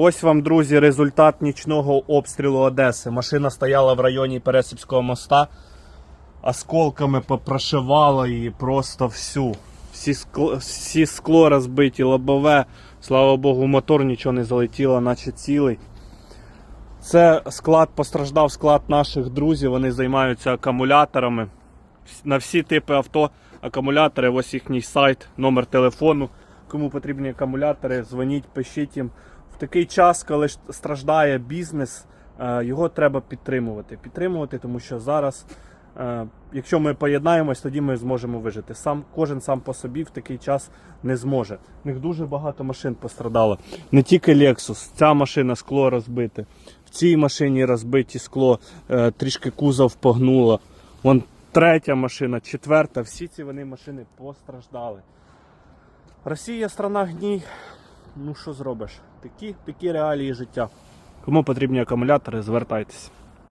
Ось вам, друзі, результат нічного обстрілу Одеси. Машина стояла в районі Пересипського моста, осколками попрошивала її просто всю. Всі скло, всі скло розбиті, лобове. Слава Богу, мотор нічого не залетіло, наче цілий. Це склад постраждав склад наших друзів. Вони займаються акумуляторами. На всі типи авто акумулятори, ось їхній сайт, номер телефону. Кому потрібні акумулятори, дзвоніть, пишіть їм. Такий час, коли страждає бізнес, е, його треба підтримувати. Підтримувати, тому що зараз, е, якщо ми поєднаємось, тоді ми зможемо вижити. Сам кожен сам по собі в такий час не зможе. В них дуже багато машин пострадало. Не тільки Lexus, ця машина скло розбите. В цій машині розбиті скло, е, трішки кузов погнуло. Вон третя машина, четверта. Всі ці вони машини постраждали. Росія страна гній. Ну що зробиш? Такі, такі реалії життя. Кому потрібні акумулятори, звертайтеся.